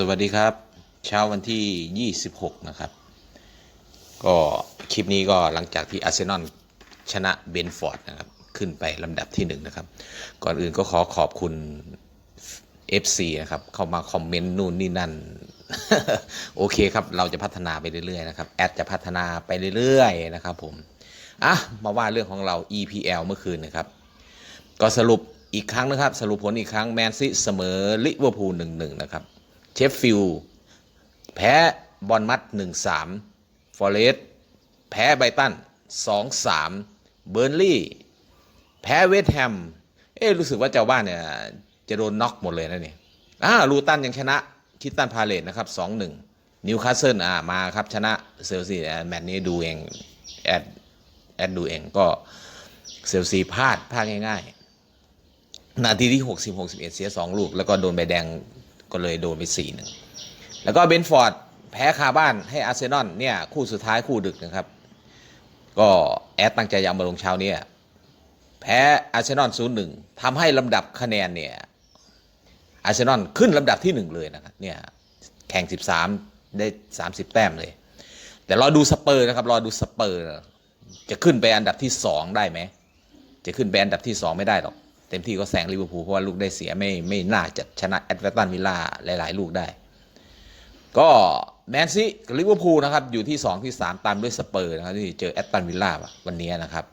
สวัสดีครับ เช้าวันที่ 26 นะครับ ก็คลิปนี้ก็หลังจากที่อาร์เซนอลชนะเบนฟอร์ดนะครับ ขึ้นไปลำดับที่หนึ่งนะครับ ก่อนอื่นก็ขอขอบคุณ FC นะครับ เข้ามาคอมเมนต์นู่นนี่นั่น โอเคครับ เราจะพัฒนาไปเรื่อยๆนะครับ แอดจะพัฒนาไปเรื่อยๆนะครับผมอะมาว่าเรื่องของเรา EPL เมื่อคืนนะครับ ก็สรุปอีกครั้งนะครับ สรุปผลอีกครั้งแมนซีเสมอลิเวอร์พูลหนึ่งหนึ่งนะครับ ชฟฟิลด์แพ้บอลมัดหนึ่งสามฟอเรสต์แพ้ไบตันสองสามเบอร์นลี่ แพ้เวสต์แฮม เอ๊ะรู้สึกว่าเจ้าบ้านเนี่ย จะโดนน็อกหมดเลยนะเนี่ยอ่าลูตันยังชนะคิตตันพาเลตนะครับสองหนึ่งนิวคาสเซิลอ่ามาครับ ชนะเซลซีแมตช์นี้ดูเอง แอดแอดดูเองก็เซลซีพลาดพลาดง่ายๆ นาทีที่ 60 61 เสีย 2 ลูก แล้วก็โดนใบแดง ก็เลยโดนไป4หนึ่งแล้วก็เบนฟอร์ดแพ้คาบ้านให้อาร์เซนอลเนี่ยคู่สุดท้ายคู่ดึกนะครับ ก็แอดตั้งใจจะเอามาลงเช้าเนี้แพ้อาร์เซนอล0 1ทำให้ลำดับคะแนนเนี่ยอาร์เซนอลขึ้นลำดับที่1เลยนะครับเนี่ยแข่ง 13 ได้ 30 แต้มเลย แต่รอดูสเปอร์นะครับรอดูสเปอร์ จะขึ้นไปอันดับที่ 2 ได้ไหม จะขึ้นไปอันดับที่ 2 ไม่ได้หรอก เต็มที่ก็แซงลิเวอร์พูลเพราะว่าลูกได้เสียไม่ไม่น่าจะชนะแอตเลตันวิลล่าหลาย ๆ ลูกได้ ก็แมนซีกับลิเวอร์พูลนะครับอยู่ที่ 2 ที่ 3 ตามด้วยสเปอร์นะครับที่เจอแอตตันวิลล่าวันนี้นะครับ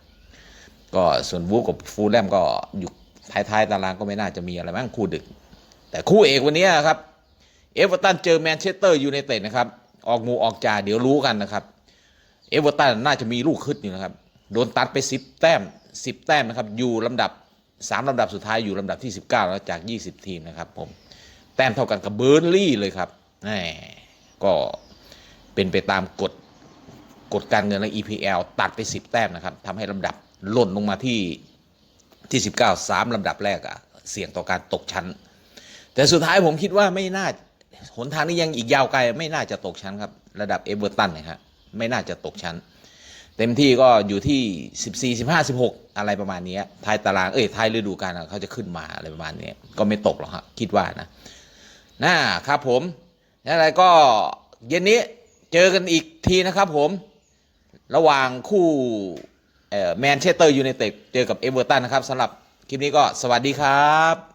ก็ส่วนวูฟกับฟูลแลมก็อยู่ท้าย ๆ ตารางก็ไม่น่าจะมีอะไรมั้งคู่ดึก แต่คู่เอกวันนี้ครับเอเวอร์ตันเจอแมนเชสเตอร์ยูไนเต็ดนะครับออกหมูออกจาเดี๋ยวรู้กันนะครับเอเวอร์ตันน่าจะมีลูกขึ้นอยู่นะครับ โดนตัดไป 10 แต้ม 10 แต้มนะครับ อยู่ลำดับ 3ลำดับสุดท้ายอยู่ลำดับที่ 19 แล้วจาก 20 ทีมนะครับผม แต้มเท่ากันกับเบอร์นลี่เลยครับแหมก็เป็นไปตามกฎกฎการเงินใน EPL ตัดไป 10 แต้มนะครับทำให้ลำดับหล่นลงมาที่ที่ 19 3ลำดับแรกอะเสี่ยงต่อการตกชั้น แต่สุดท้ายผมคิดว่าไม่น่าหนทางนี้ยังอีกยาวไกล ไม่น่าจะตกชั้นครับ ระดับเอเวอร์ตันนะครับไม่น่าจะตกชั้น เต็มที่ก็อยู่ที่ 14 15 16 อะไรประมาณนี้ท้ายตารางเอ้ยท้ายฤดูกาลเขาจะขึ้นมาอะไรประมาณนี้ก็ไม่ตกหรอกฮะคิดว่านะนะครับผมอะไรก็เย็นนี้เจอกันอีกทีนะครับผมระหว่างคู่แมนเชสเตอร์ยูไนเต็ดเจอกับเอเวอร์ตันนะครับสำหรับคลิปนี้ก็สวัสดีครับ